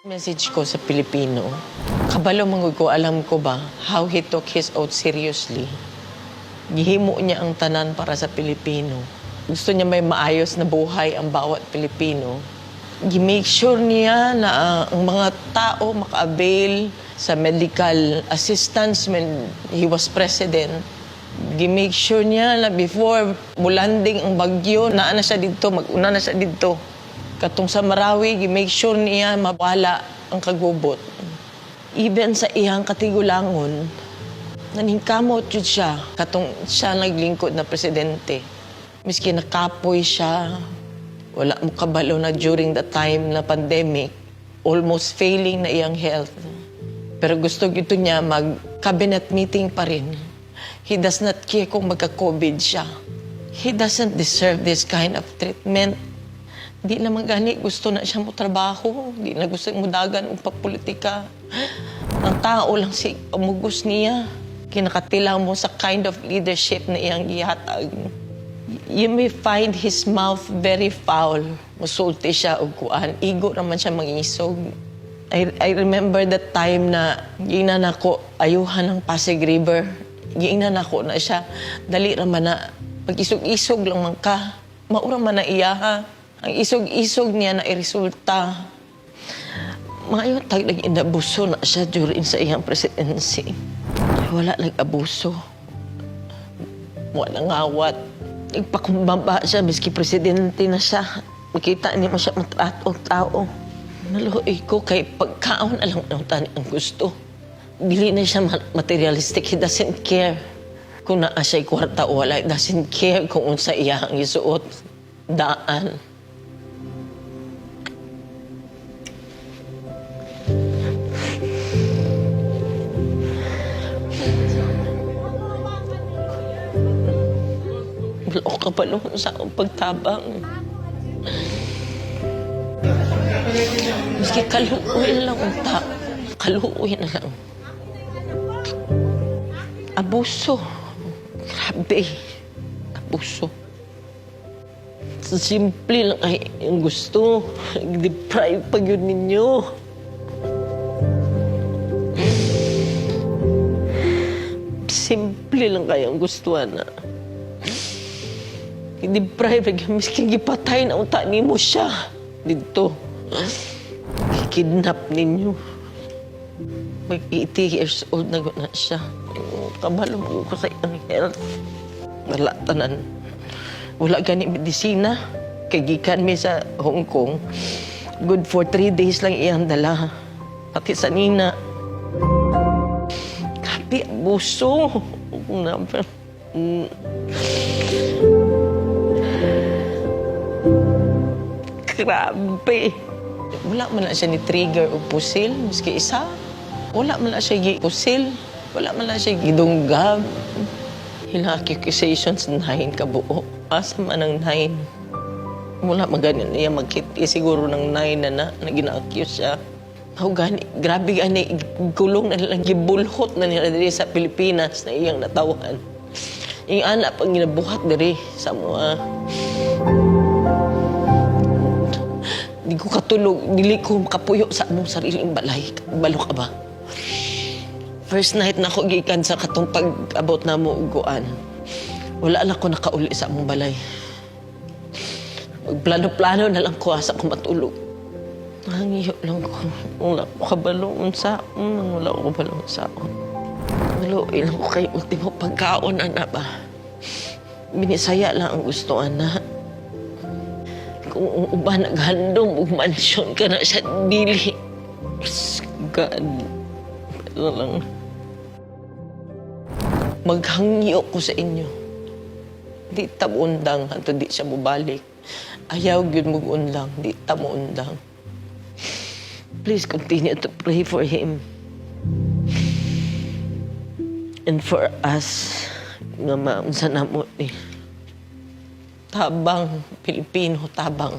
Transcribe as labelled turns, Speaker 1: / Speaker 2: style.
Speaker 1: Message ko sa Pilipino, kabalo mangod ko, alam ko ba, how he took his oath seriously. Gihimo niya ang tanan para sa Pilipino. Gusto niya may maayos na buhay ang bawat Pilipino. Gi-make sure niya na ah, ang mga tao maka-avail sa medical assistance when he was president. Gi-make sure niya na before mulanding ang bagyo, naa na siya dito, mag-una na siya dito. Katong sa Marawi, gi-make sure niya mawala ang kagubot. Even sa iyang katigulangon, naningkamot yun siya. Katong siya naglingkod na presidente. Miski nakapoy siya, wala mo kabalo na during the time na pandemic, almost failing na iyang health. Pero gusto gito niya mag-cabinet meeting pa rin. He does not care kung magka-COVID siya. He doesn't deserve this kind of treatment. Di naman gani gusto na siya mo trabaho. Di na gusto mo dagan o papolitika. Ang tao lang si umugos niya. Kinakatilang mo sa kind of leadership na iyang gihatag. You may find his mouth very foul. Musulti siya o kuan. Igo naman siya mangisog. I, I remember that time na ginan ako ayuhan ng Pasig River. Ginan ako na siya. Dali raman na pag-isog-isog lang man ka. Maura man na iya ha. Ang isog-isog niya na iresulta. Maayo tag nag inabuso na siya during sa iyang presidency. Wala nag-abuso. Wala ngawat. Nagpakumbaba siya, miski presidente na siya. Makita niya mo siya matrato ang tao. Naluoy ko kay pagkaon alam ng tani ang gusto. Dili na siya ma- materialistic. He doesn't care kung naa siya'y kwarta o wala. He doesn't care kung unsa iya ang isuot. Daan. Wala ka pa noon sa akong pagtabang. Maski kaluoy na lang ang ta. Kaluoy na lang. Abuso. Grabe. Abuso. Simple lang ay yung gusto. Deprive pa yun ninyo. Simple lang kayang gustuhan na. I-deprive, miskin gipatay na unta ni mo siya. Dito. Kidnap ninyo. Mag 80 years old na na siya. Kabalo mo ko sa iyang health. Wala tanan. Wala gani medisina. Kay gikan mi sa Hong Kong. Good for three days lang iyang dala. Pati sa nina. Grabe, abuso. Number. Mm. Grabe. Wala man na siya ni trigger o pusil, miski isa. Wala man na siya gi pusil. Wala man na siya gidunggab. Hila accusations nine kabuo. Asa man ang nine. Wala man ganyan niya magkiti siguro ng nine na na, na gina-accuse siya. How gani, grabe gani, gulong na nilang gibulhot na nila diri sa Pilipinas na iyang natawan. Yung anak pang ginabuhat diri sa mga Di ko katulog, dili ko makapuyo sa among sariling balay. Balo ka ba? First night na ako gikan sa katong pag-abot na mo uguan. Wala lang ko nakauli sa among balay. Plano-plano na lang ko asa ko matulog. Nangiyo lang ko. Wala ko kabalong sa mm, wala ko kabalong sa Wala ilang ko kay ultimo pagkaon ana ba. Binisaya lang ang gusto ana kung uba naghandong og mansyon ka na sa dili. God. Pero lang. Maghangyo ko sa inyo. Di ta mo undang hanto di siya mubalik. Ayaw gyud mo undang, di ta mo undang. Please continue to pray for him. And for us, nga maunsa na mo ni tabang Pilipino, tabang.